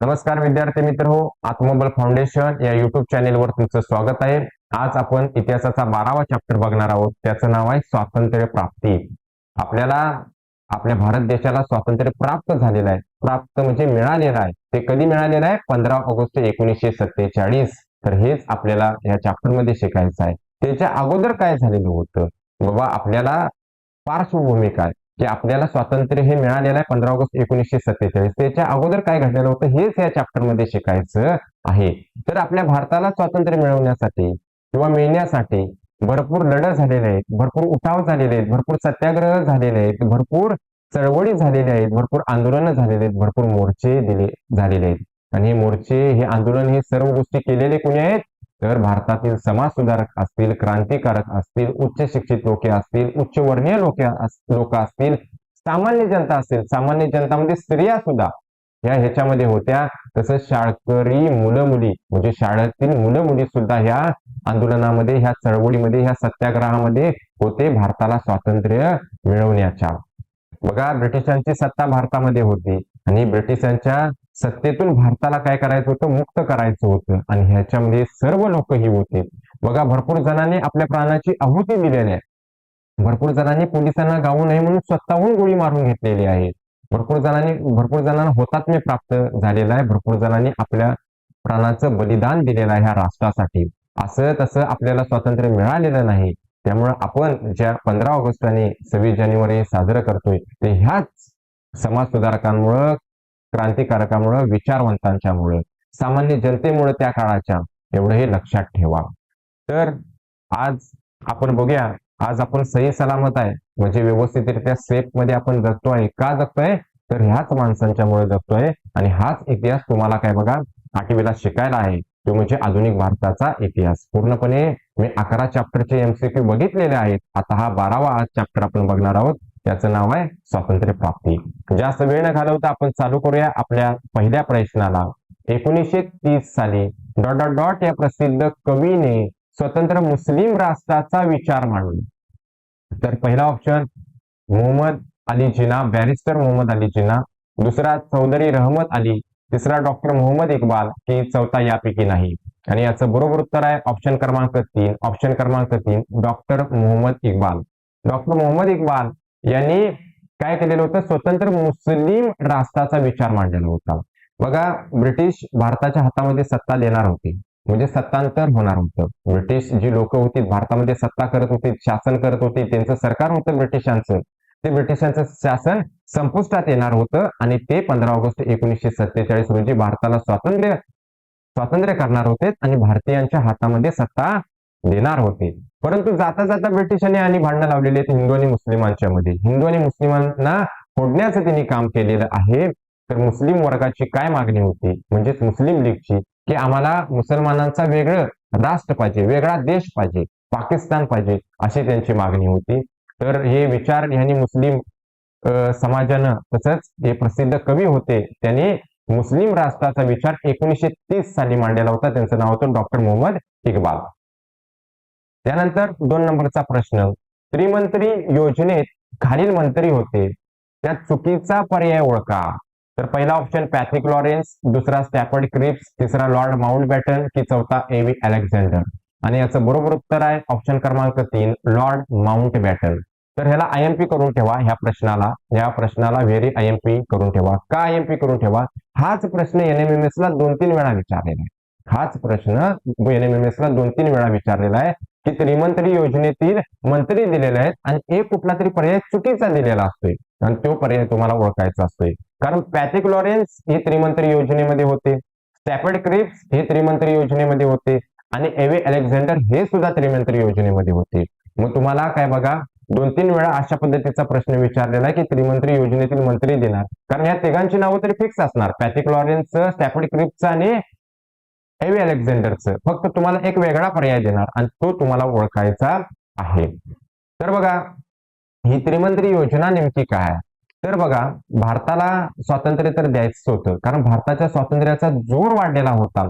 नमस्कार विद्यार्थी मित्र हो आत्मबल फाउंडेशन या युट्यूब चॅनेलवर तुमचं स्वागत आहे. आज आपण इतिहासाचा बारावा चॅप्टर बघणार आहोत. त्याचं नाव आहे स्वातंत्र्य प्राप्ती. आपल्याला आपल्या भारत देशाला स्वातंत्र्य प्राप्त झालेलं आहे. प्राप्त म्हणजे मिळालेलं आहे. ते कधी मिळालेलं आहे? पंधरा ऑगस्ट एकोणीसशे सत्तेचाळीस. तर हेच आपल्याला या चॅप्टरमध्ये शिकायचं आहे. त्याच्या अगोदर काय झालेलं होतं? बाबा आपल्याला पार्श्वभूमी काय? की आपल्याला स्वातंत्र्य हे मिळालेलं आहे पंधरा ऑगस्ट एकोणीसशे सत्तेचाळीस. त्याच्या अगोदर काय घडलेलं होतं? हेच या चॅप्टरमध्ये शिकायचं आहे. तर आपल्या भारताला स्वातंत्र्य मिळवण्यासाठी किंवा मिळण्यासाठी भरपूर लढत झालेले आहेत भरपूर उठाव झालेले आहेत भरपूर सत्याग्रह झालेले आहेत भरपूर चळवळी झालेल्या आहेत भरपूर आंदोलनं झालेले आहेत भरपूर मोर्चे दिले झालेले आहेत. आणि हे मोर्चे हे आंदोलन हे सर्व गोष्टी केलेले कोणी आहेत? तर भारतातील समाज सुधारक असतील क्रांतिकारक असतील उच्च शिक्षित लोक असतील उच्च वर्णीय लोक लोक असतील सामान्य जनता असतील सामान्य जनतामध्ये स्त्रिया सुद्धा या ह्याच्यामध्ये होत्या. तसंच शाळकरी मुलं मुली म्हणजे शाळेतील मुलं मुली सुद्धा ह्या आंदोलनामध्ये ह्या चळवळीमध्ये ह्या सत्याग्रहामध्ये होते भारताला स्वातंत्र्य मिळवण्याच्या. बघा ब्रिटिशांची सत्ता भारतामध्ये होती आणि ब्रिटिशांच्या सत्तेतून भारताला काय करायचं होतं? मुक्त करायचं होतं. आणि ह्याच्यामध्ये सर्व लोक ही होते. बघा भरपूर जणांनी आपल्या प्राणाची आहुती दिलेली आहे. भरपूर जणांनी पोलिसांना गावू नये म्हणून स्वतःहून गोळी मारून घेतलेली आहे. भरपूर जणांनी भरपूर जणांना होतात्म्य प्राप्त झालेला आहे. भरपूर जणांनी आपल्या प्राणाचं बलिदान दिलेलं आहे ह्या राष्ट्रासाठी. असं तसं आपल्याला स्वातंत्र्य मिळालेलं नाही. त्यामुळं आपण ज्या पंधरा ऑगस्ट आणि सव्वीस जानेवारी साजरं करतोय ते ह्याच समाज सुधारकांमुळं क्रांतिकारकामुळे विचारवंतांच्यामुळे सामान्य जनतेमुळे त्या काळाच्या एवढं हे लक्षात ठेवा. तर आज आपण बघूया आज आपण सही सलामत आहे म्हणजे व्यवस्थितरित्या सेफमध्ये आपण जगतोय का जगतोय? तर ह्याच माणसांच्यामुळे जगतोय आणि हाच इतिहास तुम्हाला काय बघा आठवीला शिकायला आहे. तो म्हणजे आधुनिक भारताचा इतिहास. पूर्णपणे मी अकरा चॅप्टरचे एमसीक्यू बघितलेले आहेत. आता हा बारावा आज चॅप्टर आपण बघणार आहोत. त्याचं नाव आहे स्वातंत्र्य प्राप्ती. जास्त वेळ न घालवता आपण चालू करूया आपल्या पहिल्या प्रश्नाला. एकोणीसशे तीस साली डॉट डॉट डॉट या प्रसिद्ध कवीने स्वतंत्र मुस्लिम राष्ट्राचा विचार मांडला. तर पहिला ऑप्शन मोहम्मद अली जिना बॅरिस्टर मोहम्मद अली जिना दुसरा चौधरी रहमत अली. तिसरा डॉक्टर मोहम्मद इक्बाल की चौथा यापैकी नाही. आणि याचं बरोबर उत्तर आहे ऑप्शन क्रमांक तीन. ऑप्शन क्रमांक तीन डॉक्टर मोहम्मद इक्बाल. डॉक्टर मोहम्मद इक्बाल यांनी काय केलेलं होतं? स्वतंत्र मुस्लिम राष्ट्राचा विचार मांडलेला होता. बघा ब्रिटिश भारताच्या हातामध्ये सत्ता देणार होती. म्हणजे सत्तांतर होणार होतं. ब्रिटिश जी लोक होती भारतामध्ये सत्ता करत होती शासन करत होती त्यांचं सरकार होतं ब्रिटिशांचं. ते ब्रिटिशांचं शासन संपुष्टात येणार होतं आणि ते पंधरा ऑगस्ट एकोणीसशे सत्तेचाळीस रोजी भारताला स्वातंत्र्य स्वातंत्र्य करणार होते आणि भारतीयांच्या हातामध्ये सत्ता देणार होते. परंतु जाता जाता ब्रिटिशांनी आणि भांडणं लावलेली आहेत हिंदू आणि मुस्लिमांच्या मध्ये. हिंदू आणि मुस्लिमांना फोडण्याचं त्यांनी काम केलेलं आहे. तर मुस्लिम वर्गाची काय मागणी होती? म्हणजेच मुस्लिम लीगची की आम्हाला मुसलमानांचा वेगळं राष्ट्र पाहिजे वेगळा देश पाहिजे पाकिस्तान पाहिजे अशी त्यांची मागणी होती. तर हे विचार यांनी मुस्लिम समाजानं तसंच हे प्रसिद्ध कवी होते त्यांनी मुस्लिम राष्ट्राचा विचार एकोणीसशे तीस साली मांडलेला होता. त्यांचं नाव होतं डॉक्टर मोहम्मद इक्बाल. त्यानंतर दोन नंबरचा प्रश्न. त्रिमंत्री योजनेत खालील मंत्री होते. त्यात चुकीचा पर्याय ओळखा. तर पहिला ऑप्शन पॅथ्रिक लॉरेन्स दुसरा स्टॅफर्ड क्रिप्स तिसरा लॉर्ड माउंट बॅटन की चौथा एव्ही अलेक्झांडर. आणि याचं बरोबर उत्तर आहे ऑप्शन क्रमांक तीन लॉर्ड माउंट बॅटन तर ह्याला आय एम पी करून ठेवा ह्या प्रश्नाला. या प्रश्नाला व्हेरी आय एम पी करून ठेवा. का आय एम पी करून ठेवा? हाच प्रश्न एनएमएमएस ला दोन तीन वेळा विचारलेला आहे. हाच प्रश्न एनएमएमएस ला दोन तीन वेळा विचारलेला आहे. की त्रिमंत्री योजनेतील मंत्री दिलेले आहेत आणि एक कुठला तरी पर्याय चुकीचा दिलेला असतोय. आणि तो पर्याय तुम्हाला ओळखायचा असतोय. कारण पॅथिक लॉरेन्स हे त्रिमंत्री योजनेमध्ये होते. स्टॅफर्ड क्रिप्स हे त्रिमंत्री योजनेमध्ये होते. आणि एव्हे अलेक्झांडर हे सुद्धा त्रिमंत्री योजनेमध्ये होते. मग तुम्हाला काय बघा दोन तीन वेळा अशा पद्धतीचा प्रश्न विचारलेला आहे की त्रिमंत्री योजनेतील मंत्री देणार. कारण या तिघांची नावं तरी फिक्स असणार. पॅथिक लॉरेन्सचं स्टॅफर्ड क्रिप्सचं आणि एव्ही अलेक्झांडरचं फक्त तुम्हाला एक वेगळा पर्याय देणार आणि तो तुम्हाला ओळखायचा आहे. तर बघा ही त्रिमंत्री योजना नेमकी काय तर बघा भारताला स्वातंत्र्य तर द्यायचं होतं कारण भारताच्या स्वातंत्र्याचा जोर वाढलेला होता.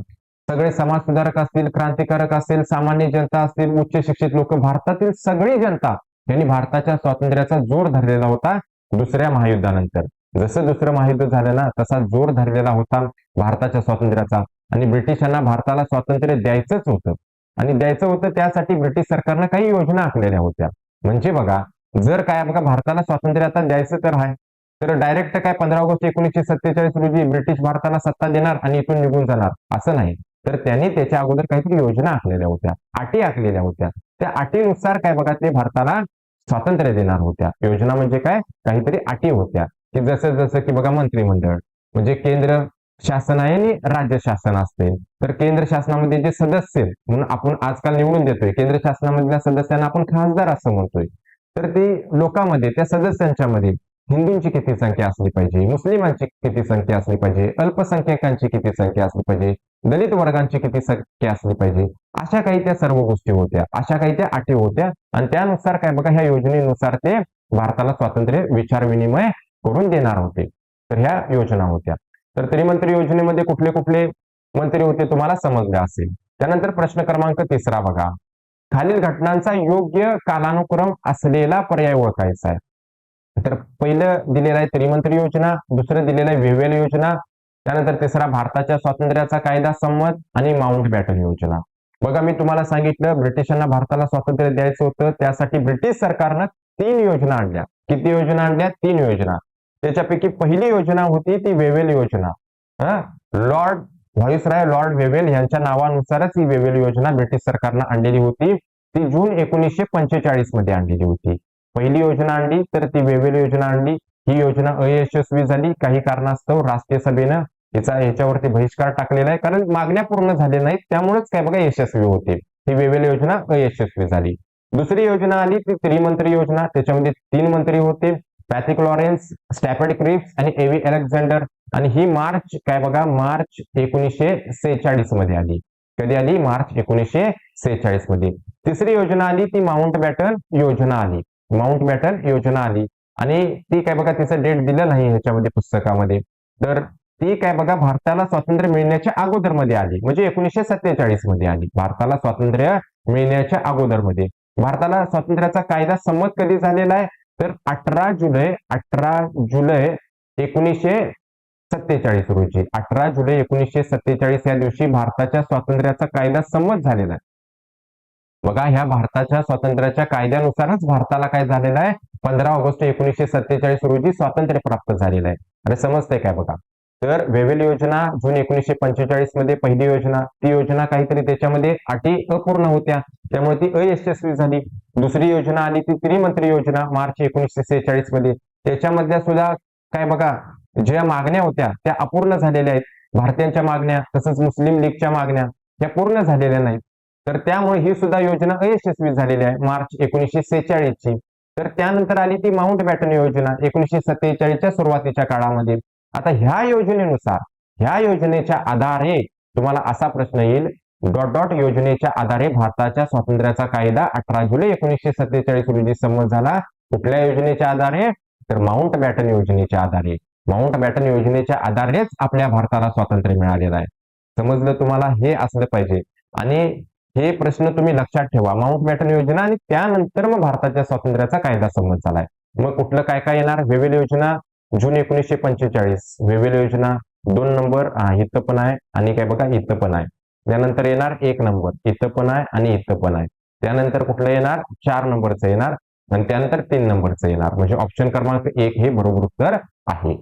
सगळे समाज सुधारक असतील क्रांतिकारक असतील सामान्य जनता असतील उच्च शिक्षित लोक भारतातील सगळी जनता यांनी भारताच्या स्वातंत्र्याचा जोर धरलेला होता दुसऱ्या महायुद्धानंतर. जसं दुसरं महायुद्ध झालं ना तसा जोर धरलेला होता भारताच्या स्वातंत्र्याचा. आणि ब्रिटिशांना भारताला स्वातंत्र्य द्यायचंच होतं. आणि द्यायचं होतं त्यासाठी ब्रिटिश सरकारनं काही योजना आखलेल्या होत्या. म्हणजे बघा जर काय बघा भारताला स्वातंत्र्य आता द्यायचं तर आहे. तर डायरेक्ट काय पंधरा ऑगस्ट एकोणीसशे सत्तेचाळीस रोजी ब्रिटिश भारताला सत्ता देणार आणि इथून निघून जाणार असं नाही. तर त्यांनी त्याच्या अगोदर काहीतरी योजना आखलेल्या होत्या अटी आखलेल्या होत्या. त्या अटीनुसार काय बघा ते भारताला स्वातंत्र्य देणार होत्या. योजना म्हणजे काय? काहीतरी अटी होत्या. की जसं जसं की बघा मंत्रिमंडळ. म्हणजे केंद्र शासन आहे आणि राज्य शासन असते. तर केंद्र शासनामध्ये जे सदस्य आहेत, म्हणून आपण आजकाल निवडून देतोय. केंद्र शासनामधल्या सदस्यांना आपण खासदार असं म्हणतोय. तर ते लोकांमध्ये त्या सदस्यांच्या मध्ये हिंदूंची किती संख्या असली पाहिजे मुस्लिमांची किती संख्या असली पाहिजे अल्पसंख्याकांची किती संख्या असली पाहिजे दलित वर्गांची किती संख्या असली पाहिजे अशा काही त्या सर्व गोष्टी होत्या अशा काही त्या अटी होत्या. आणि त्यानुसार काय बघा ह्या योजनेनुसार ते भारताला स्वातंत्र्य विचार विनिमय करून देणार होते. तर ह्या योजना होत्या. तर त्रिमंत्री योजनेमध्ये कुठले कुठले मंत्री होते तुम्हाला समजले असेल. त्यानंतर प्रश्न क्रमांक तिसरा बघा. खालील घटनांचा योग्य कालानुक्रम असलेला पर्याय ओळखायचा आहे. तर पहिलं दिलेलं आहे त्रिमंत्री योजना दुसरं दिलेलं आहे वेव्हेल योजना त्यानंतर तिसरा भारताच्या स्वातंत्र्याचा कायदा संमत आणि माउंट बॅटन योजना. बघा मी तुम्हाला सांगितलं ब्रिटिशांना भारताला स्वातंत्र्य द्यायचं होतं त्यासाठी ब्रिटिश सरकारनं तीन योजना आणल्या. किती योजना आणल्या? तीन योजना. त्याच्यापैकी पहिली योजना होती ती वेवेल योजना. हा? लॉर्ड व्हॉइसराय लॉर्ड वेवेल यांच्या नावानुसारच ही वेवेल योजना ब्रिटिश सरकारनं आणलेली होती. ती जून एकोणीसशे पंचेचाळीसमध्ये आणलेली होती. पहिली योजना आणली तर ती वेवेल योजना आणली. ही योजना अयशस्वी झाली. काही कारणास्तव राष्ट्रीय सभेनं याचा याच्यावरती बहिष्कार टाकलेला आहे. कारण मागण्या पूर्ण झाल्या नाहीत. त्यामुळेच काय बघा यशस्वी होते. ही वेवेल योजना अयशस्वी झाली. दुसरी योजना आली ती त्रिमंत्री योजना. त्याच्यामध्ये तीन मंत्री होते. पॅथिक लॉरेन्स स्टॅफर्ड क्रिप्स आणि एव्ही अलेक्झांडर. आणि ही मार्च काय बघा मार्च एकोणीसशे सेहेचाळीसमध्ये आली. कधी आली? मार्च एकोणीसशे सेहेचाळीसमध्ये. तिसरी योजना आली ती माउंट बॅटन योजना आली. माउंट बॅटन योजना आली. आणि ती काय बघा तिचं डेट दिलं नाही ह्याच्यामध्ये पुस्तकामध्ये. तर ती काय बघा भारताला स्वातंत्र्य मिळण्याच्या अगोदरमध्ये आली. म्हणजे एकोणीसशे सत्तेचाळीसमध्ये आली. भारताला स्वातंत्र्य मिळण्याच्या अगोदरमध्ये. भारताला स्वातंत्र्याचा कायदा संमत कधी झालेला आहे? तर अठरा जुलै अठरा जुलै एकोणीसशे सत्तेचाळीस रोजी. अठरा जुलै एकोणीसशे सत्तेचाळीस या दिवशी भारताच्या स्वातंत्र्याचा कायदा संमत झालेला आहे. बघा ह्या भारताच्या स्वातंत्र्याच्या कायद्यानुसारच भारताला काय झालेलं आहे? पंधरा ऑगस्ट एकोणीसशे सत्तेचाळीस रोजी स्वातंत्र्य प्राप्त झालेलं आहे. अरे समजतंय काय बघा? तर वेवेल योजना जून एकोणीसशे पंचेचाळीसमध्ये पहिली योजना. ती योजना काहीतरी त्याच्यामध्ये अटी अपूर्ण होत्या. त्यामुळे ती अयशस्वी झाली. दुसरी योजना आली ती त्रिमंत्री योजना मार्च एकोणीसशे सेहेचाळीसमध्ये. त्याच्यामधल्या सुद्धा काय बघा ज्या मागण्या होत्या त्या अपूर्ण झालेल्या आहेत. भारतीयांच्या मागण्या तसंच मुस्लिम लीगच्या मागण्या त्या पूर्ण झालेल्या नाहीत. तर त्यामुळे ही सुद्धा योजना अयशस्वी झालेली आहे मार्च एकोणीसशे सेहेचाळीस ची तर त्यानंतर आली ती माउंट बॅटन योजना एकोणीसशे सत्तेचाळीसच्या सुरुवातीच्या काळामध्ये. आता ह्या योजनेनुसार ह्या योजनेच्या आधारे तुम्हाला असा प्रश्न येईल. डॉट डॉट योजनेच्या आधारे भारताच्या स्वातंत्र्याचा कायदा अठरा जुलै एकोणीसशे सत्तेचाळीस रोजी संमत झाला. कुठल्या योजनेच्या आधारे? तर माउंट बॅटन योजनेच्या आधारे. माउंट बॅटन योजनेच्या आधारेच आपल्या भारताला स्वातंत्र्य मिळालेलं आहे. समजलं तुम्हाला? हे असलं पाहिजे. आणि हे प्रश्न तुम्ही लक्षात ठेवा. माउंट बॅटन योजना आणि त्यानंतर मग भारताच्या स्वातंत्र्याचा कायदा संमत झालाय. मग कुठलं काय काय येणार? विविध योजना जून एकोणीसशे पंचेचाळीस. विविध योजना दोन नंबर इथं पण आहे आणि काय बघा इथं पण आहे. त्यानंतर येणार एक नंबर इथं पण आहे आणि इथं पण आहे. त्यानंतर कुठलं येणार? चार नंबरचं येणार आणि त्यानंतर तीन नंबरचं येणार. म्हणजे ऑप्शन क्रमांक एक हे बरोबर उत्तर आहे.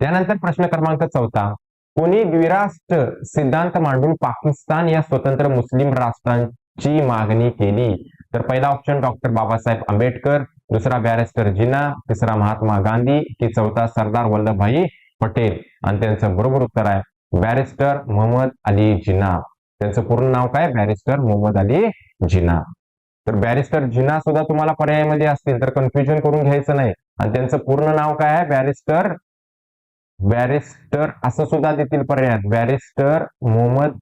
त्यानंतर प्रश्न क्रमांक चौथा. कोणी द्विराष्ट्र सिद्धांत मांडून पाकिस्तान या स्वतंत्र मुस्लिम राष्ट्रांची मागणी केली? तर पहिला ऑप्शन डॉक्टर बाबासाहेब आंबेडकर दुसरा बॅरिस्टर जिना तिसरा महात्मा गांधी की चौथा सरदार वल्लभभाई पटेल. आणि त्यांचं बरोबर उत्तर आहे बॅरिस्टर मोहम्मद अली जिना. त्यांचं पूर्ण नाव काय? बॅरिस्टर मोहम्मद अली जिना. तर बॅरिस्टर जिना सुद्धा तुम्हाला पर्यायामध्ये असतील तर कन्फ्युजन करून घ्यायचं नाही. आणि त्यांचं पूर्ण नाव काय आहे? बॅरिस्टर बॅरिस्टर असं सुद्धा देतील पर्यायात. बॅरिस्टर मोहम्मद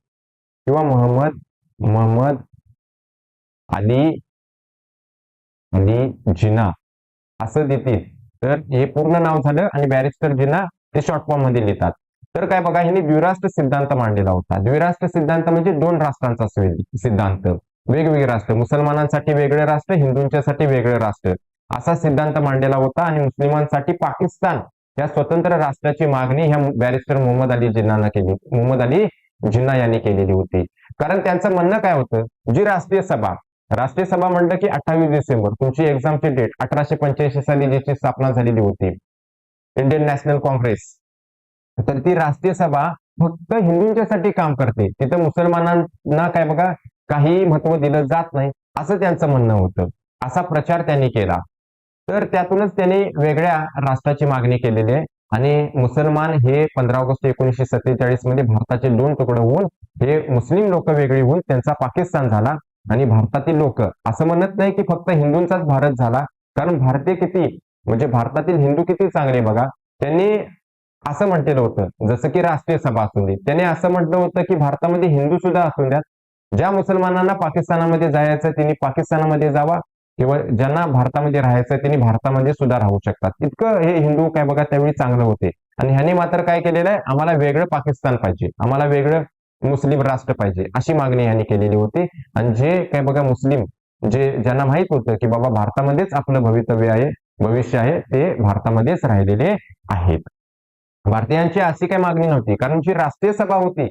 किंवा मोहम्मद मोहम्मद अली अली जिना. असं देतील. तर हे पूर्ण नाव झालं आणि बॅरिस्टर जिना ते शॉर्ट फॉर्ममध्ये लिहितात. तर काय बघा ह्यांनी द्विराष्ट्र सिद्धांत मांडलेला होता. द्विराष्ट्र सिद्धांत म्हणजे दोन राष्ट्रांचा सिद्धांत. वेगवेगळे राष्ट्र. मुसलमानांसाठी वेगळे राष्ट्र हिंदूंच्यासाठी वेगळे राष्ट्र. असा सिद्धांत मांडलेला होता आणि मुस्लिमांसाठी पाकिस्तान या स्वतंत्र राष्ट्राची मागणी ह्या बॅरिस्टर मोहम्मद अली जिन्नानं केली मोहम्मद अली जिन्ना यांनी केलेली होती. कारण त्यांचं म्हणणं काय होतं? जी राष्ट्रीय सभा राष्ट्रीय सभा म्हणलं की अठ्ठावीस डिसेंबर तुमची एक्झामची डेट अठराशे पंच्याऐंशी साली ज्याची स्थापना झालेली होती. इंडियन नॅशनल काँग्रेस तर ती राष्ट्रीय सभा फक्त हिंदूंच्यासाठी काम करते. तिथं मुसलमानांना काय बघा काही महत्त्व दिलं जात नाही असं त्यांचं म्हणणं होतं. असा प्रचार त्यांनी केला. तर त्यातूनच त्यांनी वेगळ्या राष्ट्राची मागणी केलेली आहे. आणि मुसलमान हे पंधरा ऑगस्ट एकोणीसशे सत्तेचाळीसमध्ये भारताचे दोन तुकडे होऊन हे मुस्लिम लोक वेगळे होऊन त्यांचा पाकिस्तान झाला. आणि भारतातील लोक असं म्हणत नाही की फक्त हिंदूंचाच भारत झाला. कारण भारतीय किती म्हणजे भारतातील हिंदू किती चांगले बघा. त्यांनी असं म्हटलेलं होतं जसं की राष्ट्रीय सभा असू दे. त्याने असं म्हटलं होतं की भारतामध्ये हिंदू सुद्धा असू द्यात. ज्या मुसलमानांना पाकिस्तानामध्ये जायचं त्यांनी पाकिस्तानामध्ये जावा. किंवा ज्यांना भारतामध्ये राहायचं त्यांनी भारतामध्ये सुद्धा राहू शकतात. इतकं हे हिंदू काय बघा त्यावेळी चांगलं होते. आणि ह्याने मात्र काय केलेलं आहे? आम्हाला वेगळं पाकिस्तान पाहिजे. आम्हाला वेगळं मुस्लिम राष्ट्र पाहिजे अशी मागणी यांनी केलेली होती. आणि जे काय बघा मुस्लिम जे ज्यांना माहीत होतं की बाबा भारतामध्येच आपलं भवितव्य आहे भविष्य आहे ते भारतामध्येच राहिलेले आहेत. भारतीयांची अशी काही मागणी नव्हती कारण जी राष्ट्रीय सभा होती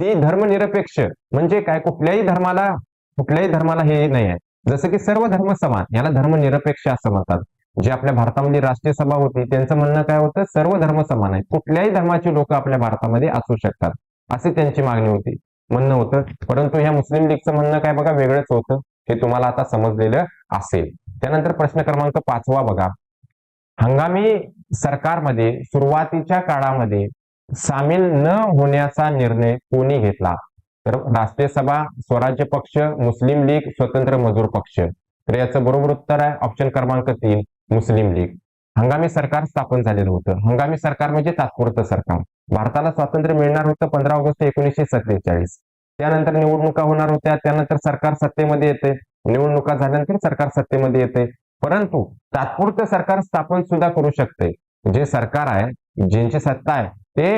ती धर्मनिरपेक्ष म्हणजे काय? कुठल्याही धर्माला कुठल्याही धर्माला हे नाही आहे. जसं की सर्व धर्म समान याला धर्मनिरपेक्ष असं म्हणतात. जे आपल्या भारतामध्ये राष्ट्रीय सभा होती त्यांचं म्हणणं काय होतं? सर्व धर्म समान आहे कुठल्याही धर्माची लोक आपल्या भारतामध्ये असू शकतात. असे त्यांची मागणी होती. म्हणणं होतं परंतु ह्या मुस्लिम लीगचं म्हणणं काय बघा वेगळंच होतं. हे तुम्हाला आता समजलेलं असेल. त्यानंतर प्रश्न क्रमांक पाचवा बघा. हंगामी सरकारमध्ये सुरुवातीच्या काळामध्ये सामील न होण्याचा निर्णय कोणी घेतला? तर राष्ट्रीय सभा स्वराज्य पक्ष मुस्लिम लीग स्वतंत्र मजूर पक्ष. तर याचं बरोबर उत्तर आहे ऑप्शन क्रमांक तीन मुस्लिम लीग. हंगामी सरकार स्थापन झालेलं होतं. हंगामी सरकार म्हणजे तात्पुरतं सरकार. भारताला स्वातंत्र्य मिळणार होतं पंधरा ऑगस्ट एकोणीसशे सत्तेचाळीस. त्यानंतर निवडणुका होणार होत्या त्यानंतर सरकार सत्तेमध्ये येते. निवडणुका झाल्यानंतर सरकार सत्तेमध्ये येते. परंतु तात्पुरतं सरकार स्थापन सुद्धा करू शकते. जे सरकार आहे ज्यांची सत्ता आहे ते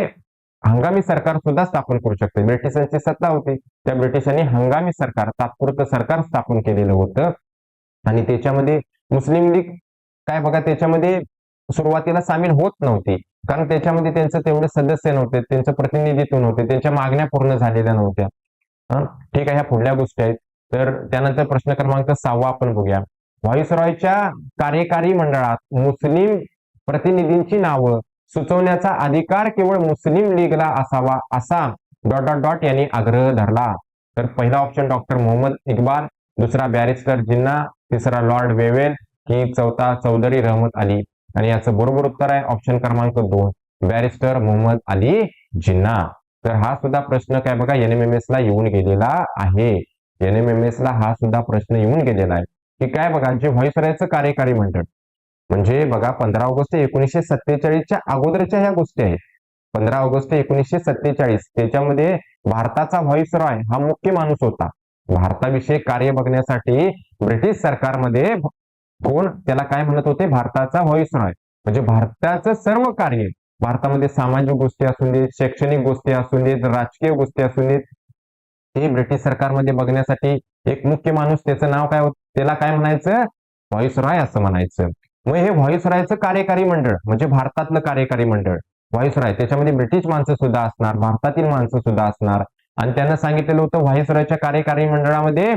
हंगामी सरकार सुद्धा स्थापन करू शकते. ब्रिटिशांची सत्ता होती. त्या ब्रिटिशांनी हंगामी सरकार तात्पुरतं सरकार स्थापन केलेलं होतं. आणि त्याच्यामध्ये मुस्लिम लीग काय बघा त्याच्यामध्ये सुरुवातीला सामील होत नव्हती. कारण त्याच्यामध्ये त्यांचं तेवढे सदस्य नव्हते त्यांचं प्रतिनिधित्व नव्हते त्यांच्या मागण्या पूर्ण झालेल्या नव्हत्या. ठीक आहे ह्या पुढल्या गोष्टी आहेत. तर त्यानंतर प्रश्न क्रमांक सहावा आपण बघूया. व्हॉइसरॉयच्या कार्यकारी मंडळात मुस्लिम प्रतिनिधींची नावं सुचवण्याचा अधिकार केवळ मुस्लिम लीगला असावा असा डॉट डॉट डॉट यांनी आग्रह धरला. तर पहिला ऑप्शन डॉक्टर मोहम्मद इक्बाल दुसरा बॅरिस्टर जिन्ना तिसरा लॉर्ड वेवेल की चौथा चौधरी रहमत अली. आणि याचं बरोबर उत्तर आहे ऑप्शन क्रमांक दोन बॅरिस्टर मोहम्मद अली जिन्ना. तर हा सुद्धा प्रश्न काय बघा एनएमएमएस ला येऊन गेलेला आहे. एनएमएमएस ला हा सुद्धा प्रश्न येऊन गेलेला आहे. की काय बघा जे व्हॉइसरायचं कार्यकारी मंडळ. म्हणजे बघा पंधरा ऑगस्ट एकोणीसशे सत्तेचाळीसच्या अगोदरच्या ह्या गोष्टी आहेत. पंधरा ऑगस्ट एकोणीसशे सत्तेचाळीस त्याच्यामध्ये भारताचा व्हॉइसरॉय हा मुख्य माणूस होता. भारताविषयी कार्य बघण्यासाठी ब्रिटिश सरकारमध्ये कोण? त्याला काय म्हणत होते? भारताचा व्हॉइसरॉय म्हणजे भारताचं सर्व कार्य. भारतामध्ये सामाजिक गोष्टी असू देत शैक्षणिक गोष्टी असू देत राजकीय गोष्टी असू देत हे ब्रिटिश सरकारमध्ये बघण्यासाठी एक मुख्य माणूस त्याचं नाव काय होत? त्याला काय म्हणायचं? व्हॉइसरॉय असं म्हणायचं. मग हे व्हॉइसरॉयचं कार्यकारी मंडळ म्हणजे भारतातलं कार्यकारी मंडळ व्हॉइसरॉय त्याच्यामध्ये ब्रिटिश माणसं सुद्धा असणार भारतातील माणसं सुद्धा असणार. आणि त्यांना सांगितलेलं होतं व्हॉइसरॉयच्या कार्यकारी मंडळामध्ये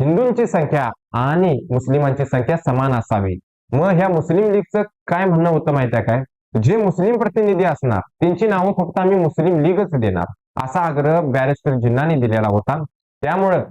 हिंदूंची संख्या आणि मुस्लिमांची संख्या समान असावी. मग ह्या मुस्लिम लीगचं काय म्हणणं होतं माहिती आहे काय? जे मुस्लिम प्रतिनिधी असणार त्यांची नावं फक्त आम्ही मुस्लिम लीगच देणार असा आग्रह बॅरिस्टर जिन्नानी दिलेला होता. त्यामुळं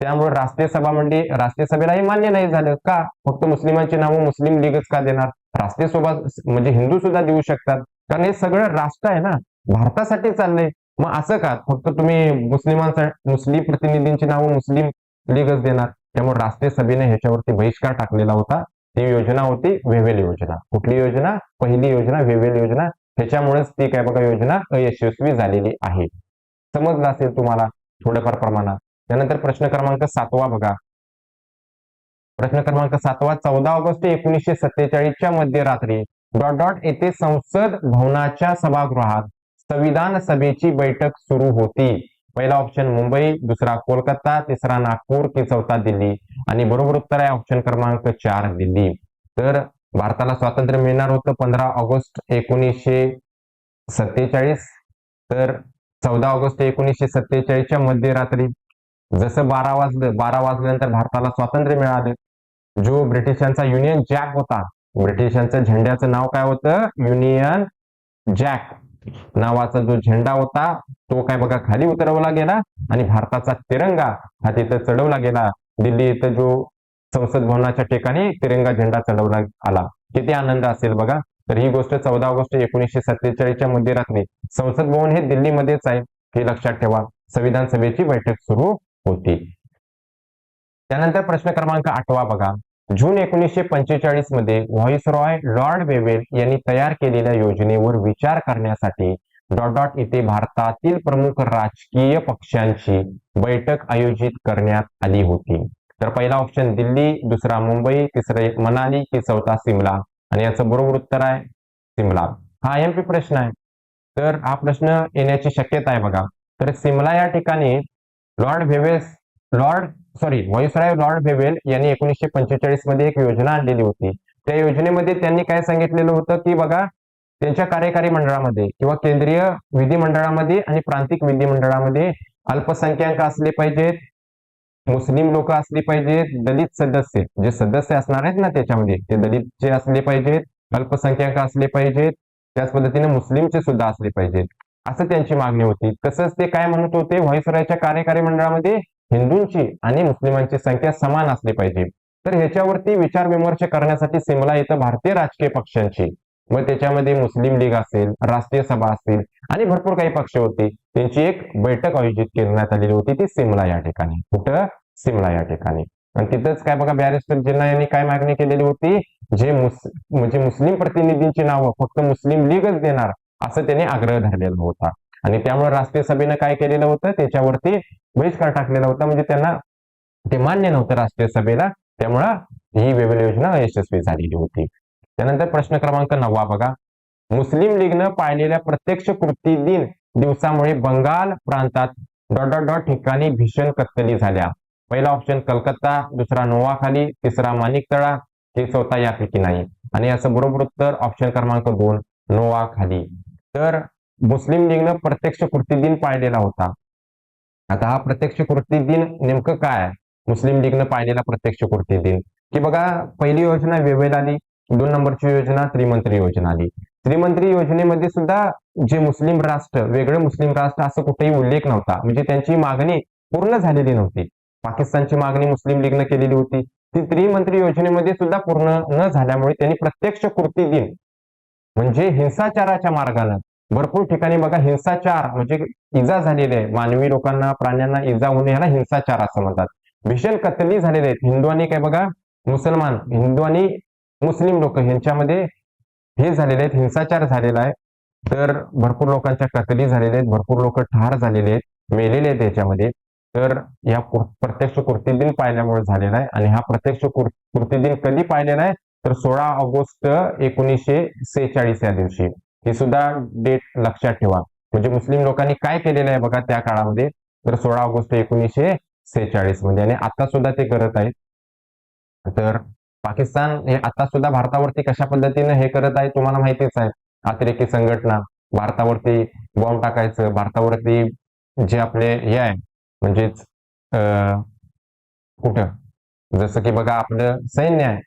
त्यामुळे राष्ट्रीय सभा म्हणजे राष्ट्रीय सभेला हे मान्य नाही झालं. का? फक्त मुस्लिमांची नावं मुस्लिम लीगच का देणार? राष्ट्रीय सभा म्हणजे हिंदू सुद्धा देऊ शकतात. कारण हे सगळं राष्ट्र आहे ना भारतासाठी चाललंय. मग असं का? फक्त तुम्ही मुस्लिमांसाठी मुस्लिम प्रतिनिधींची नावं मुस्लिम लीगच देणार. त्यामुळे राष्ट्रीय सभेने ह्याच्यावरती बहिष्कार टाकलेला होता. ती योजना होती वेवेल योजना. कुठली योजना? पहिली योजना वेवेल योजना. ह्याच्यामुळेच ती काय बघा योजना अयशस्वी झालेली आहे. समजलं असेल तुम्हाला थोड्याफार प्रमाणात. त्यानंतर प्रश्न क्रमांक सातवा बघा. प्रश्न क्रमांक सातवा चौदा ऑगस्ट एकोणीसशे सत्तेचाळीसच्या मध्यरात्री डॉट डॉट येथे संसद भवनाच्या सभागृहात संविधान सभेची बैठक सुरू होती. पहिला ऑप्शन मुंबई दुसरा कोलकाता तिसरा नागपूर की चौथा दिल्ली. आणि बरोबर उत्तर आहे ऑप्शन क्रमांक चार दिल्ली. तर भारताला स्वातंत्र्य मिळणार होतं पंधरा ऑगस्ट एकोणीसशे सत्तेचाळीस. तर चौदा ऑगस्ट एकोणीसशे सत्तेचाळीसच्या मध्यरात्री जसं बारा वाजलं बारा वाजल्यानंतर भारताला स्वातंत्र्य मिळालं. जो ब्रिटिशांचा युनियन जॅक होता. ब्रिटिशांचं झेंड्याचं नाव काय होतं? युनियन जॅक नावाचा जो झेंडा होता तो काय बघा खाली उतरवला गेला आणि भारताचा तिरंगा हा तिथं चढवला गेला. दिल्ली इथं जो संसद भवनाच्या ठिकाणी तिरंगा झेंडा चढवला आला. किती आनंद असेल बघा. तर ही गोष्ट चौदा ऑगस्ट एकोणीसशे सत्तेचाळीसच्या मध्यरात्री संसद भवन हे दिल्लीमध्येच आहे हे लक्षात ठेवा. संविधान सभेची बैठक सुरू होती. त्यानंतर प्रश्न क्रमांक आठवा बघा. जून एकोणीसशे पंचेचाळीसमध्ये व्हॉइसरॉय लॉर्ड वेवेल यांनी तयार केलेल्या योजनेवर विचार करण्यासाठी डॉट डॉट इथे भारतातील प्रमुख राजकीय पक्षांची बैठक आयोजित करण्यात आली होती. तर पहिला ऑप्शन दिल्ली दुसरा मुंबई तिसरे मनाली की चौथा सिमला. आणि याचं बरोबर उत्तर आहे सिमला. हा एम पी प्रश्न आहे. तर हा प्रश्न येण्याची शक्यता आहे बघा. तर सिमला या ठिकाणी Lord Wavell Lord sorry viceroy Lord Wavell यांनी एकोणीसशे पंचेचाळीसमध्ये एक योजना आणलेली होती. त्या योजनेमध्ये त्यांनी काय सांगितलेलं होतं की बघा त्यांच्या कार्यकारी मंडळामध्ये किंवा केंद्रीय विधिमंडळामध्ये आणि प्रांतिक विधिमंडळामध्ये अल्पसंख्याक असले पाहिजेत मुस्लिम लोक असली पाहिजेत दलित सदस्य जे सदस्य असणार आहेत ना त्याच्यामध्ये ते दलितचे असले पाहिजेत अल्पसंख्याक असले पाहिजेत त्याच पद्धतीने मुस्लिमचे सुद्धा असले पाहिजेत. असं त्यांची मागणी होती. तसंच ते काय म्हणत होते व्हॉइसरायच्या कार्यकारी मंडळामध्ये? हिंदूंची आणि मुस्लिमांची संख्या समान असली पाहिजे. तर ह्याच्यावरती विचार विमर्श करण्यासाठी सिमला इथं भारतीय राजकीय पक्षांची मग त्याच्यामध्ये मुस्लिम लीग असेल राष्ट्रीय सभा असेल आणि भरपूर काही पक्ष होते. त्यांची एक बैठक आयोजित करण्यात आलेली होती ती सिमला या ठिकाणी. कुठं? सिमला या ठिकाणी. आणि तिथंच काय बघा बॅरिस्टर जिन्ना यांनी काय मागणी केलेली होती? जे मुस म्हणजे मुस्लिम प्रतिनिधींची नावं फक्त मुस्लिम लीगच देणार असं त्यांनी आग्रह धरलेला होता. आणि त्यामुळे राष्ट्रीय सभेनं काय केलेलं होतं? त्याच्यावरती बहिष्कार टाकलेला होता. म्हणजे त्यांना ते मान्य नव्हतं राष्ट्रीय सभेला. त्यामुळं ही वेगळी योजना यशस्वी झालेली होती. त्यानंतर प्रश्न क्रमांक नववा बघा. मुस्लिम लीगनं पाळलेल्या प्रत्यक्ष कृती दिन दिवसामुळे बंगाल प्रांतात डॉट डॉट डॉट ठिकाणी भीषण कत्तली झाल्या. पहिला ऑप्शन कलकत्ता दुसरा नोवाखाली तिसरा माणिकतळा. हे चौथा यापैकी नाही. आणि याचं बरोबर उत्तर ऑप्शन क्रमांक दोन नोवाखाली. तर मुस्लिम लीगनं प्रत्यक्ष कृती दिन पाळलेला होता. आता हा प्रत्यक्ष कृती दिन नेमकं काय मुस्लिम लीगनं पाळलेला प्रत्यक्ष कृती दिन. की बघा पहिली योजना वेवेल आली दोन नंबरची योजना त्रिमंत्री योजना आली. त्रिमंत्री योजनेमध्ये सुद्धा जे मुस्लिम राष्ट्र वेगळं मुस्लिम राष्ट्र असं कुठेही उल्लेख नव्हता. म्हणजे त्यांची मागणी पूर्ण झालेली नव्हती. पाकिस्तानची मागणी मुस्लिम लीगनं केलेली होती. ती त्रिमंत्री योजनेमध्ये सुद्धा पूर्ण न झाल्यामुळे त्यांनी प्रत्यक्ष कृती दिन म्हणजे हिंसाचाराच्या मार्गानं भरपूर ठिकाणी बघा हिंसाचार म्हणजे इजा झालेली आहे. मानवी लोकांना प्राण्यांना इजा होणे ह्याला हिंसाचार असं म्हणतात. भीषण कत्तली झालेले आहेत. हिंदू आणि काय बघा मुसलमान हिंदू आणि मुस्लिम लोक यांच्यामध्ये हे झालेले आहेत हिंसाचार झालेला आहे. तर भरपूर लोकांच्या कतली झालेल्या आहेत भरपूर लोक ठार झालेले आहेत मेलेले आहेत याच्यामध्ये. तर या प्रत्यक्ष कृती दिन झालेला आहे आणि हा प्रत्यक्ष कृ- कृती दिन कधी पाहिलेला आहे? तर सोळा ऑगस्ट एकोणीसशे सेहेचाळीस या दिवशी. हे सुद्धा डेट लक्षात ठेवा. म्हणजे मुस्लिम लोकांनी काय केलेलं आहे बघा त्या काळामध्ये? तर सोळा ऑगस्ट एकोणीसशे सेहेचाळीसमध्ये आणि आता सुद्धा ते करत आहेत. तर पाकिस्तान हे आता सुद्धा भारतावरती कशा पद्धतीने हे करत आहे तुम्हाला माहितीच आहे. अतिरेकी संघटना भारतावरती बॉम्ब टाकायचं भारतावरती जे आपले हे आहे म्हणजेच अं, कुठं? जसं की बघा आपलं सैन्य आहे.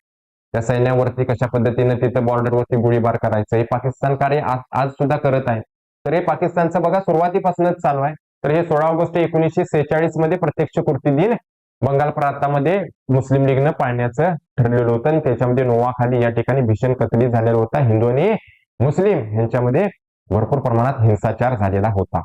त्या सैन्यावरती कशा पद्धतीने तिथं बॉर्डरवरती गोळीबार करायचं हे पाकिस्तान कार्य आज आज सुद्धा करत आहे. तर हे पाकिस्तानचं बघा सुरुवातीपासूनच चालू आहे. तर हे सोळा ऑगस्ट एकोणीसशे सेहेचाळीसमध्ये प्रत्यक्ष कृती दिन बंगाल प्रांतामध्ये मुस्लिम लीगनं पाळण्याचं ठरलेलं होतं. आणि त्याच्यामध्ये नोवाखाली या ठिकाणी भीषण कतली झालेला होता. हिंदू आणि मुस्लिम यांच्यामध्ये भरपूर प्रमाणात हिंसाचार झालेला होता.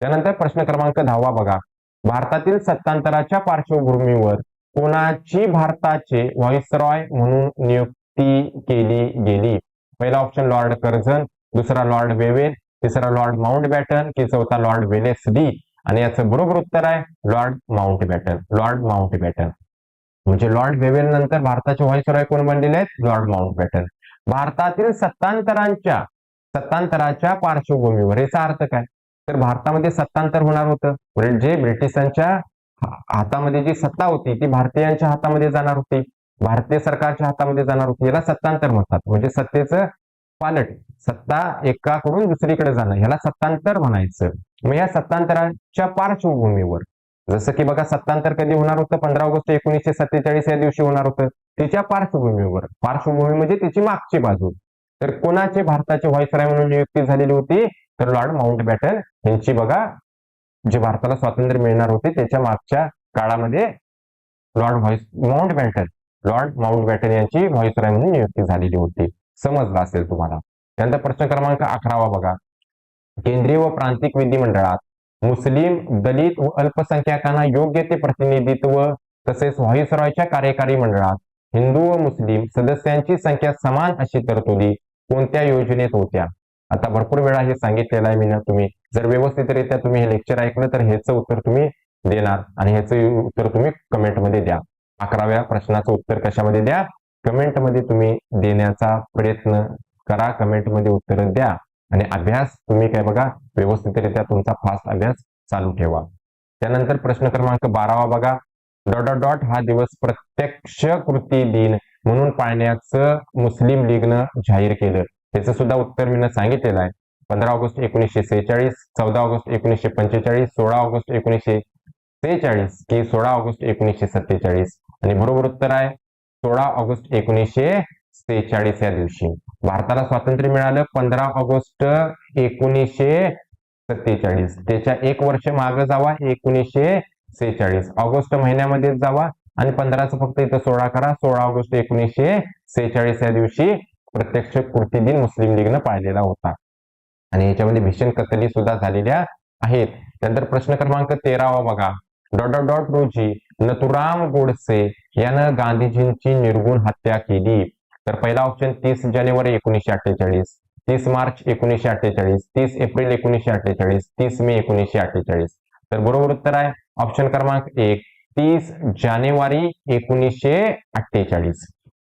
त्यानंतर प्रश्न क्रमांक दहावा बघा. भारतातील सत्तांतराच्या पार्श्वभूमीवर कोणाची भारताचे व्हॉइसरॉय म्हणून नियुक्ती केली गेली. पहिला ऑप्शन लॉर्ड कर्झन दुसरा लॉर्ड वेवेन तिसरा लॉर्ड माउंट बॅटन की चौथा लॉर्ड वेलेस्ली आणि याचं बरोबर उत्तर आहे Lord Mountbatten Lord Mountbatten म्हणजे लॉर्ड वेवेल नंतर भारताचे व्हॉइसरॉय कोण बनलेले आहेत? लॉर्ड माउंट बॅटन भारतातील सत्तांतरांच्या सत्तांतराच्या पार्श्वभूमीवर याचा अर्थ काय? तर भारतामध्ये सत्तांतर होणार होतं. म्हणजे जे ब्रिटिशांच्या हातामध्ये जी सत्ता होती ती भारतीयांच्या हातामध्ये जाणार होती भारतीय सरकारच्या हातामध्ये जाणार होती याला सत्तांतर म्हणतात. म्हणजे सत्तेचं पालट सत्ता एकाकडून दुसरीकडे जाणं ह्याला सत्तांतर म्हणायचं. मग या सत्तांतराच्या पार्श्वभूमीवर जसं की बघा सत्तांतर कधी होणार होतं? पंधरा ऑगस्ट एकोणीसशे सत्तेचाळीस या दिवशी होणार होतं. तिच्या पार्श्वभूमीवर पार्श्वभूमी म्हणजे तिची मागची बाजू. तर कोणाचे भारताचे व्हाईसराय म्हणून नियुक्ती झालेली होती? तर लॉर्ड माउंट बॅटन यांची बघा जे भारताला स्वातंत्र्य मिळणार होते त्याच्या मागच्या काळामध्ये Lord voice Mountbatten Lord Mountbatten यांची व्हाईसराय म्हणून नियुक्ती झालेली होती. समजलं असेल तुम्हाला. त्यानंतर प्रश्न क्रमांक अकरावा बघा. केंद्रीय व प्रांतिक विधिमंडळात मुस्लिम दलित व अल्पसंख्याकांना योग्य ते प्रतिनिधित्व तसेच व्हाईसरॉयच्या कार्यकारी मंडळात हिंदू व मुस्लिम सदस्यांची संख्या समान अशी तरतुदी कोणत्या योजनेत होत्या? आता भरपूर वेळा हे सांगितलेलं आहे मी ना तुम्ही जर व्यवस्थितरित्या तुम्ही हे लेक्चर ऐकलं तर ह्याचं उत्तर तुम्ही देणार आणि ह्याचं उत्तर तुम्ही कमेंटमध्ये द्या. अकराव्या प्रश्नाचं उत्तर कशामध्ये द्या? कमेंटमध्ये तुम्ही देण्याचा प्रयत्न करा कमेंटमध्ये उत्तर द्या. आणि अभ्यास तुम्ही काय बघा व्यवस्थितरित्या तुमचा फास्ट अभ्यास चालू ठेवा. त्यानंतर प्रश्न क्रमांक बारावा बघा. डॉट डॉट डॉट हा दिवस प्रत्यक्ष कृती दिन म्हणून पाळण्याचं मुस्लिम लीगनं जाहीर केलं. त्याचं सुद्धा उत्तर मी सांगितलेलं आहे. पंधरा ऑगस्ट एकोणीसशे सेहेचाळीस चौदा ऑगस्ट एकोणीसशे पंचेचाळीस सोळा ऑगस्ट एकोणीसशे सेहेचाळीस की सोळा ऑगस्ट एकोणीसशे सत्तेचाळीस. आणि बरोबर उत्तर आहे सोळा ऑगस्ट एकोणीसशे सेहेचाळीस या दिवशी. भारताला स्वातंत्र्य मिळालं पंधरा ऑगस्ट एकोणीसशे सत्तेचाळीस. त्याच्या एक वर्ष मागे जावा एकोणीसशे सेहेचाळीस. ऑगस्ट महिन्यामध्ये जावा आणि पंधराचं फक्त इथं सोळा करा सोळा ऑगस्ट एकोणीसशे सेहेचाळीस या दिवशी प्रत्यक्ष कृती दिन मुस्लिम लीगनं पाळलेला होता. आणि याच्यामध्ये भीषण कतली सुद्धा झालेल्या आहेत. त्यानंतर प्रश्न क्रमांक तेरावा बघा. डॉट डॉट डॉट रोजी नथुराम गोडसे यानं गांधीजींची निर्गुण हत्या केली. तर पहिला ऑप्शन तीस जानेवारी एकोणीसशे अठ्ठेचाळीस तीस मार्च एकोणीसशे अठ्ठेचाळीस तीस एप्रिल एकोणीसशे अठ्ठेचाळीस तीस मे एकोणीसशे अठ्ठेचाळीस. तर बरोबर उत्तर आहे. ऑप्शन क्रमांक एक तीस जानेवारी एकोणीसशे अठ्ठेचाळीस.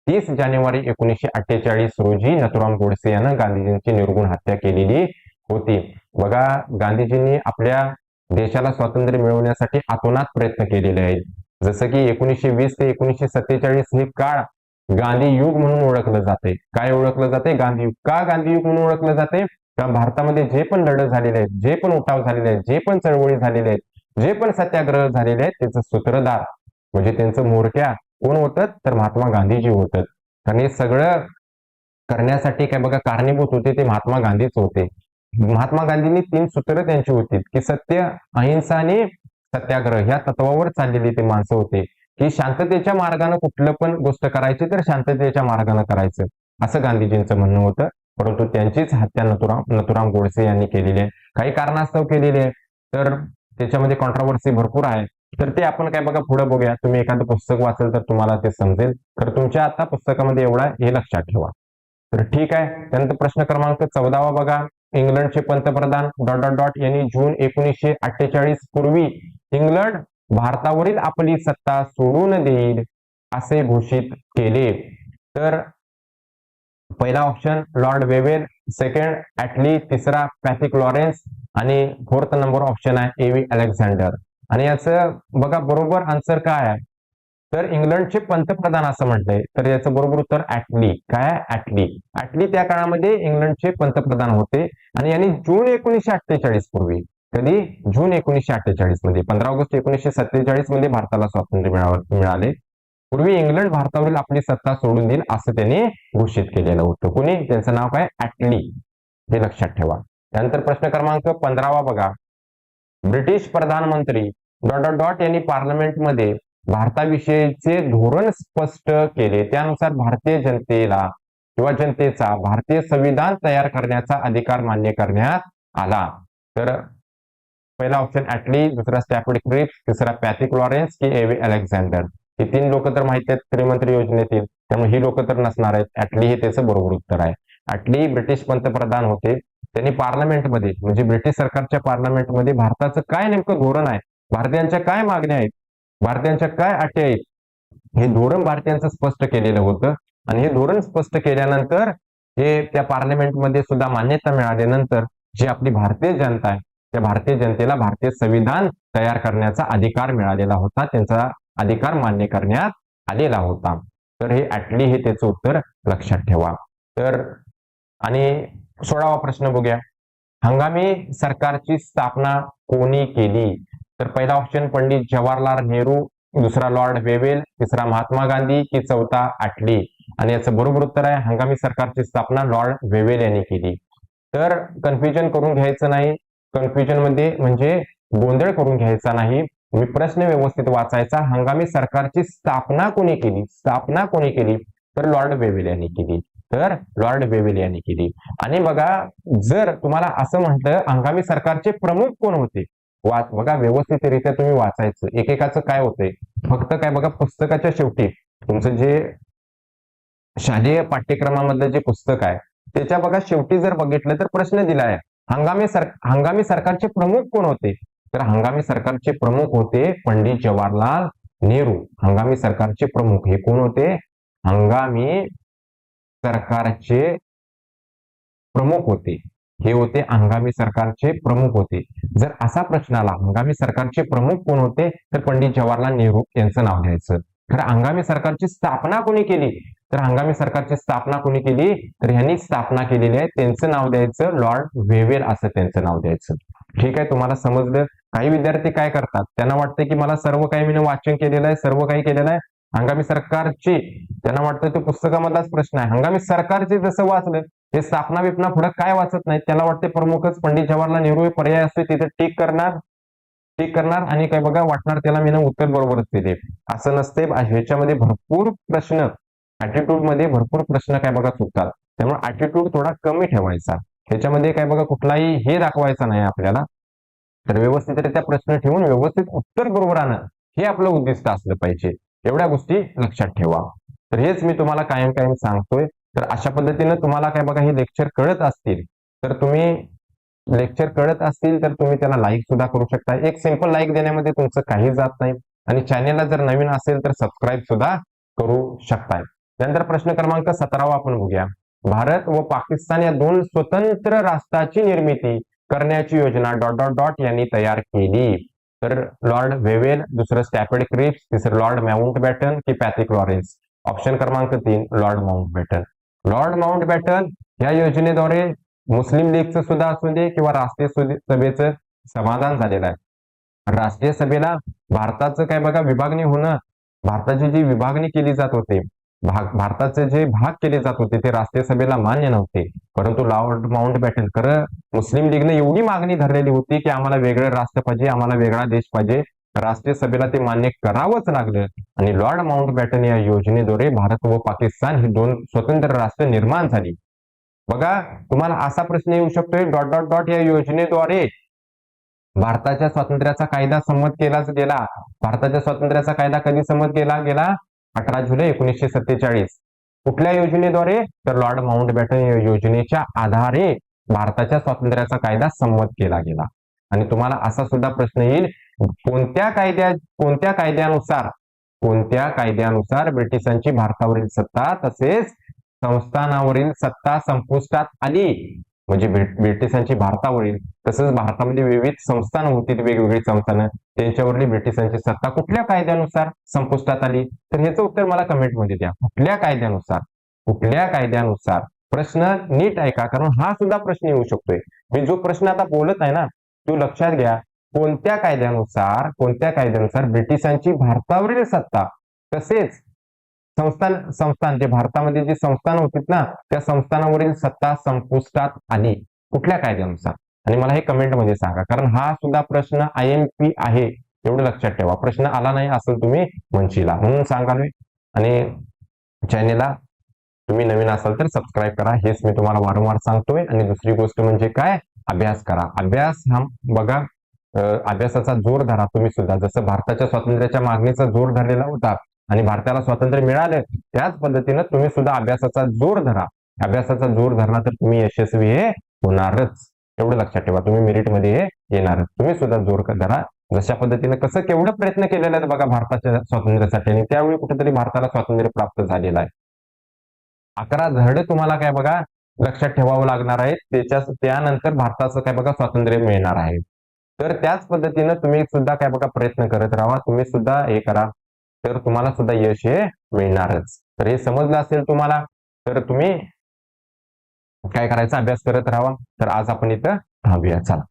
तीस जानेवारी एकोणीसशे अठ्ठेचाळीस रोजी नथुराम गोडसे यानं गांधीजींची निर्गुण हत्या केलेली होती. बघा गांधीजींनी आपल्या देशाला स्वातंत्र्य मिळवण्यासाठी आतोनात प्रयत्न केलेले आहेत. जसं की एकोणीसशे वीस ते एकोणीसशे सत्तेचाळीस हे काळ गांधी युग म्हणून ओळखलं जाते. काय ओळखलं जाते? गांधी युग. का गांधी युग म्हणून ओळखलं जाते? कारण भारतामध्ये जे पण लढत झालेले आहेत जे पण उठाव झालेले आहेत जे पण चळवळी झालेले आहेत जे पण सत्याग्रह झालेले आहेत त्याचं सूत्रधार म्हणजे त्यांचं मोरक्या कोण होतात? तर महात्मा गांधीजी होतं कारण हे सगळं करण्यासाठी काय बघा कारणीभूत होते ते महात्मा गांधीच होते. महात्मा गांधींनी तीन सूत्र त्यांची होती की सत्य अहिंसा आणि सत्याग्रह. ह्या तत्वावर चाललेली ते माणसं होते. की शांततेच्या मार्गाने कुठलं पण गोष्ट करायची तर शांततेच्या मार्गाने करायचं. असं गांधीजींचं म्हणणं होतं. परंतु त्यांचीच हत्या नथुराम नथुराम गोडसे यांनी केलेली आहे. काही कारणास्तव केलेली आहे. तर त्याच्यामध्ये कॉन्ट्रावर्सी भरपूर आहे. तर ते आपण काय बघा पुढे बघूया. तुम्ही एखादं पुस्तक वाचाल तर तुम्हाला ते समजेल. तर तुमच्या आता पुस्तकामध्ये एवढा हे लक्षात ठेवा. तर ठीक आहे. त्यानंतर प्रश्न क्रमांक चौदावा बघा. इंग्लंडचे पंतप्रधान डॉट डॉट डॉट यांनी जून एकोणीसशे अठ्ठेचाळीस पूर्वी इंग्लंड भारतावरील आपली सत्ता सोडून देईल असे घोषित केले. तर पहिला option Lord Wavell. Second Attlee तिसरा पॅथिक लॉरेन्स. आणि फोर्थ नंबर ऑप्शन आहे एव्ही अलेक्झांडर. आणि याचं बघा बरोबर आन्सर काय आहे? तर इंग्लंडचे पंतप्रधान असं म्हटलंय. तर याचं बरोबर उत्तर ऍटली काय? ऍटली ऍटली त्या काळामध्ये इंग्लंडचे पंतप्रधान होते आणि यांनी जून एकोणीसशे अठ्ठेचाळीस पूर्वी कधी? जून एकोणीसशे अठ्ठेचाळीसमध्ये. पंधरा ऑगस्ट एकोणीसशे सत्तेचाळीसमध्ये भारताला स्वातंत्र्य मिळाले. पूर्वी इंग्लंड भारतावरील आपली सत्ता सोडून देईल असं त्यांनी घोषित केलेलं होतं. कोणी? त्यांचं नाव काय? ऍटली हे लक्षात ठेवा. त्यानंतर प्रश्न क्रमांक पंधरावा बघा. ब्रिटिश प्रधानमंत्री डॉट डॉट यांनी पार्लमेंटमध्ये भारताविषयीचे धोरण स्पष्ट केले. त्यानुसार भारतीय जनतेला किंवा जनतेचा भारतीय संविधान तयार करण्याचा अधिकार मान्य करण्यात आला. तर पहिला ऑप्शन ऍटली दुसरा स्टॅफर्ड क्रिप्स तिसरा पॅथिक लॉरेन्स की एव्ही अलेक्झांडर. हे तीन लोक तर माहिती आहेत श्रीमंत्री योजनेतील. त्यामुळे ही लोक तर नसणार आहेत. ऍटली हे त्याचं बरोबर उत्तर आहे. ऍटली ब्रिटिश पंतप्रधान होते. त्यांनी पार्लमेंटमध्ये म्हणजे ब्रिटिश सरकारच्या पार्लमेंटमध्ये भारताचं काय नेमकं धोरण आहे? भारतीयांच्या काय मागण्या आहेत? भारतीयांच्या काय अटी आहेत? हे धोरण भारतीयांचं स्पष्ट केलेलं होतं. आणि हे धोरण स्पष्ट केल्यानंतर हे त्या पार्लमेंटमध्ये सुद्धा मान्यता मिळाल्यानंतर जी आपली भारतीय जनता आहे त्या भारतीय जनतेला भारतीय संविधान तयार करण्याचा अधिकार मिळालेला होता. त्यांचा अधिकार मान्य करण्यात आलेला होता. तर हे ऍटली हे त्याचं उत्तर लक्षात ठेवा. तर आणि सोळावा प्रश्न बघूया. हंगामी सरकारची स्थापना कोणी केली? तर पहिला ऑप्शन पंडित जवाहरलाल नेहरू दुसरा लॉर्ड वेवेल तिसरा महात्मा गांधी की चौथा आटली आणि याचं बरोबर उत्तर आहे हंगामी सरकारची स्थापना लॉर्ड वेवेल यांनी केली. तर कन्फ्युजन करून घ्यायचं नाही. कन्फ्युजनमध्ये म्हणजे गोंधळ करून घ्यायचा नाही. मी प्रश्न व्यवस्थित वाचायचा. हंगामी सरकारची स्थापना कोणी केली? स्थापना कोणी केली? तर लॉर्ड वेवेल यांनी केली. तर लॉर्ड वेवेल यांनी केली. आणि बघा जर तुम्हाला असं म्हटलं हंगामी सरकारचे प्रमुख कोण होते? वाच बघा व्यवस्थितरित्या तुम्ही वाचायचं. एकेकाचं काय होतंय? फक्त काय बघा पुस्तकाच्या शेवटी तुमचं जे शालेय पाठ्यक्रमामधलं जे पुस्तक आहे त्याच्या बघा शेवटी जर बघितलं तर प्रश्न दिलाय. हंगामी सर हंगामी सरकारचे प्रमुख कोण होते? तर हंगामी सरकारचे प्रमुख होते पंडित जवाहरलाल नेहरू. हंगामी सरकारचे प्रमुख हे कोण होते? हंगामी सरकारचे प्रमुख होते. हे होते हंगामी सरकारचे प्रमुख होते. जर असा प्रश्न आला हंगामी सरकारचे प्रमुख कोण होते? तर पंडित जवाहरलाल नेहरू यांचं नाव घ्यायचं. तर हंगामी सरकारची स्थापना कोणी केली? तर हंगामी सरकारची स्थापना कोणी केली? तर यांनी स्थापना केलेली आहे त्यांचं नाव द्यायचं लॉर्ड वेवेल असं त्यांचं नाव द्यायचं. ठीक आहे तुम्हाला समजलं? काही विद्यार्थी काय करतात? त्यांना वाटतं की मला सर्व काही मी वाचन केलेलं आहे सर्व काही केलेलं आहे. हंगामी सरकारची त्यांना वाटतं ते पुस्तकामधलाच प्रश्न आहे. हंगामी सरकारचे जसं वाचलं हे स्थापना विपना पुढे काय वाचत नाही त्याला वाटते प्रमुखच पंडित जवाहरलाल नेहरू हे पर्याय असते तिथे टीक करणार टीक करणार आणि काय बघा वाटणार त्याला मी उत्तर बरोबरच दिले असं नसते ह्याच्यामध्ये भरपूर प्रश्न ऍटिट्यूडमध्ये भरपूर प्रश्न काय बघा चुकतात त्यामुळे ऍटिट्यूड थोडा कमी ठेवायचा. ह्याच्यामध्ये काय बघा कुठलाही हे दाखवायचा नाही आपल्याला. तर व्यवस्थितरित्या प्रश्न ठेवून व्यवस्थित उत्तर बरोबर आणणं हे आपलं उद्दिष्ट असलं पाहिजे. एवढ्या गोष्टी लक्षात ठेवा तर हेच मी तुम्हाला कायम कायम सांगतोय. तर अशा पद्धतीनं तुम्हाला काय बघा हे लेक्चर कळत असतील तर तुम्ही लेक्चर कळत असतील तर तुम्ही त्याला लाईक सुद्धा करू शकता. एक सिंपल लाईक देण्यामध्ये तुमचं काही जात नाही. आणि चॅनेलला जर नवीन असेल तर सबस्क्राईब सुद्धा करू शकताय. त्यानंतर प्रश्न क्रमांक सतरावा आपण बघूया. भारत व पाकिस्तान या दोन स्वतंत्र राष्ट्राची निर्मिती करण्याची योजना डॉट डॉट डॉट यांनी तयार केली. तर लॉर्ड वेवेल दुसरं स्टॅपेड क्रिप्स तिसरं लॉर्ड माउंट बॅटन की पॅथिक लॉरेन्स ऑप्शन क्रमांक तीन Lord Mountbatten Lord Mountbatten या योजनेद्वारे मुस्लिम लीगचं सुद्धा असू दे किंवा राष्ट्रीय सभेचं समाधान झालेलं आहे. राष्ट्रीय सभेला भारताचं काय बघा विभागणी होणं भारताची जी विभागणी केली जात होती भाग भारताचे जे भाग केले जात होते ते राष्ट्रीय सभेला मान्य नव्हते. परंतु लॉर्ड माउंट बॅटन खरं मुस्लिम लीगने एवढी मागणी धरलेली होती की आम्हाला वेगळं राष्ट्र पाहिजे आम्हाला वेगळा देश पाहिजे. राष्ट्रीय सभेला ते मान्य करावंच लागलं. आणि लॉर्ड माउंट बॅटन या योजनेद्वारे भारत व पाकिस्तान ही दोन स्वतंत्र राष्ट्र निर्माण झाली. बघा तुम्हाला असा प्रश्न येऊ शकतोय डॉट डॉट डॉट या योजनेद्वारे. भारताच्या स्वातंत्र्याचा कायदा संमत केलाच गेला. भारताच्या स्वातंत्र्याचा कायदा कधी संमत केला गेला? अठरा जुलै एकोणीसशे सत्तेचाळीस. कुठल्या योजनेद्वारे? तर लॉर्ड माउंट बॅटन योजनेच्या आधारे भारताच्या स्वातंत्र्याचा कायदा संमत केला गेला. आणि तुम्हाला असा सुद्धा प्रश्न येईल कोणत्या कायद्या कोणत्या कायद्यानुसार कोणत्या कायद्यानुसार ब्रिटिशांची भारतावरील सत्ता तसेच संस्थानावरील सत्ता संपुष्टात आली? म्हणजे ब्रिटिशांची भारतावरील तसंच भारतामध्ये विविध संस्थान होती वेगवेगळी संस्थानं त्यांच्यावरील ब्रिटिशांची सत्ता कुठल्या कायद्यानुसार संपुष्टात आली? तर ह्याचं उत्तर मला कमेंटमध्ये द्या. कुठल्या कायद्यानुसार? कुठल्या कायद्यानुसार? प्रश्न नीट ऐका कारण हा सुद्धा प्रश्न येऊ शकतोय. मी जो प्रश्न आता बोलत आहे ना तो लक्षात घ्या. कोणत्या कायद्यानुसार कोणत्या कायद्यानुसार ब्रिटिशांची भारतावरील सत्ता तसेच संस्थान संस्थान जे भारतामध्ये जे संस्थान होती ना त्या संस्थानावरील सत्ता संपुष्टात आली. कुठल्या कायद्यानुसार? आणि मला हे कमेंटमध्ये सांगा. कारण हा सुद्धा प्रश्न आय एम पी आहे एवढं लक्षात ठेवा. प्रश्न आला नाही असं तुम्ही म्हणशीला म्हणून सांगाल आणि चॅनेलला तुम्ही नवीन असाल तर सबस्क्राईब करा. हेच मी तुम्हाला वारंवार सांगतोय. आणि दुसरी गोष्ट म्हणजे काय? अभ्यास करा. अभ्यास हा बघा अभ्यासाचा जोर धरा तुम्ही सुद्धा. जसं भारताच्या स्वातंत्र्याच्या मागणीचा जोर धरलेला होता आणि भारताला स्वातंत्र्य मिळाले त्याच पद्धतीनं तुम्ही सुद्धा अभ्यासाचा जोर धरा. अभ्यासाचा जोर धरला तर तुम्ही यशस्वी हे होणारच. एवढं लक्षात ठेवा तुम्ही मेरिटमध्ये हे येणारच. तुम्ही सुद्धा जोर धरा. जशा पद्धतीने कसं केवढं प्रयत्न केलेला आहे बघा भारताच्या स्वातंत्र्यासाठी आणि त्यावेळी कुठेतरी भारताला स्वातंत्र्य प्राप्त झालेलं आहे. अकरा धडे तुम्हाला काय बघा लक्षात ठेवावं लागणार आहे त्याच्या त्यानंतर भारताचं काय बघा स्वातंत्र्य मिळणार आहे. तर त्याच पद्धतीनं तुम्ही सुद्धा काय बघा प्रयत्न करत राहा. तुम्ही सुद्धा हे करा. तर तुम्हाला सुद्धा यश हे मिळणारच. तर हे समजलं असेल तुम्हाला तर तुम्ही काय करायचा? अभ्यास करत राहा. तर आज आपण इथं थांबूया. चला.